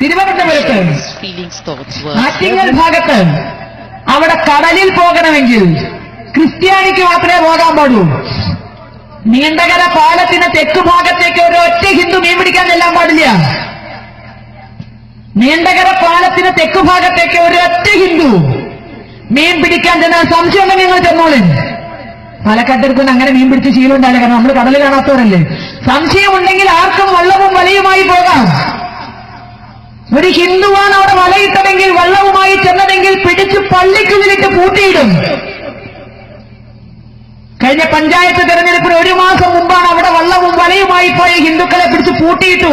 തിരുവനന്തപുരത്ത്. ആറ്റിങ്ങൽ ഭാഗത്ത് അവിടെ കടലിൽ പോകണമെങ്കിൽ ക്രിസ്ത്യാനിക്ക് മാത്രമേ പോകാൻ പാടൂ നീണ്ടകര പാലത്തിന് തെക്ക് ഭാഗത്തേക്ക് ഒരു ഒറ്റ ഹിന്ദു മീൻ പിടിക്കാൻ ചെല്ലാൻ പാടില്ല. നീണ്ടകര പാലത്തിന് തെക്ക് ഭാഗത്തേക്ക് ഒരു ഒറ്റ ഹിന്ദു മീൻ പിടിക്കാൻ ചെന്നാൽ സംശയമുണ്ടെങ്കിൽ നിങ്ങൾ ചെന്നോളെ. പാലക്കാട്ടിൽക്കുന്ന അങ്ങനെ മീൻ പിടിച്ച് ശീലം ഉണ്ടാവില്ല കാരണം നമ്മൾ കടൽ കാണാത്തവരല്ലേ? സംശയമുണ്ടെങ്കിൽ ആർക്കും വള്ളവും വലയുമായി പോകാം ഒരു ഹിന്ദുവാണ് അവിടെ വലയിട്ടതെങ്കിൽ വള്ളവുമായി ചെന്നതെങ്കിൽ പിടിച്ച് പള്ളിക്കുള്ളിലിട്ട് പൂട്ടിയിടും. കഴിഞ്ഞ പഞ്ചായത്ത് തെരഞ്ഞെടുപ്പിന് ഒരു മാസം മുമ്പാണ് അവിടെ വള്ളവും വലയുമായി പോയി ഹിന്ദുക്കളെ പിടിച്ച് പൂട്ടിയിട്ടു.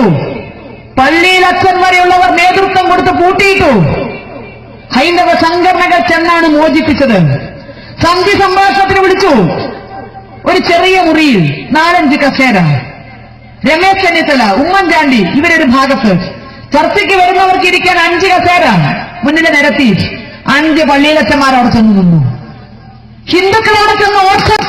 പള്ളിയിൽ അച്ഛൻ വരെയുള്ളവർ നേതൃത്വം കൊടുത്ത് പൂട്ടിയിട്ടു. ഹൈന്ദവ സംഘടനകൾ ചെന്നാണ് മോചിപ്പിച്ചത്. സന്ധി സംഭാഷണത്തിന് വിളിച്ചു. ഒരു ചെറിയ മുറിയിൽ നാലഞ്ച് കസേര. രമേശ് ചെന്നിത്തല ഉമ്മൻചാണ്ടി ഇവരൊരു ഭാഗത്ത്. ചർച്ചയ്ക്ക് വരുന്നവർക്ക് ഇരിക്കാൻ അഞ്ച് കസേര മുന്നിലെ നിരത്തി അഞ്ച് പള്ളിയിലച്ചന്മാർ അവിടെ ചെന്ന് നിന്നു. ഹിന്ദുക്കൾ അവിടെ ചെന്ന് ഇരിക്കാൻ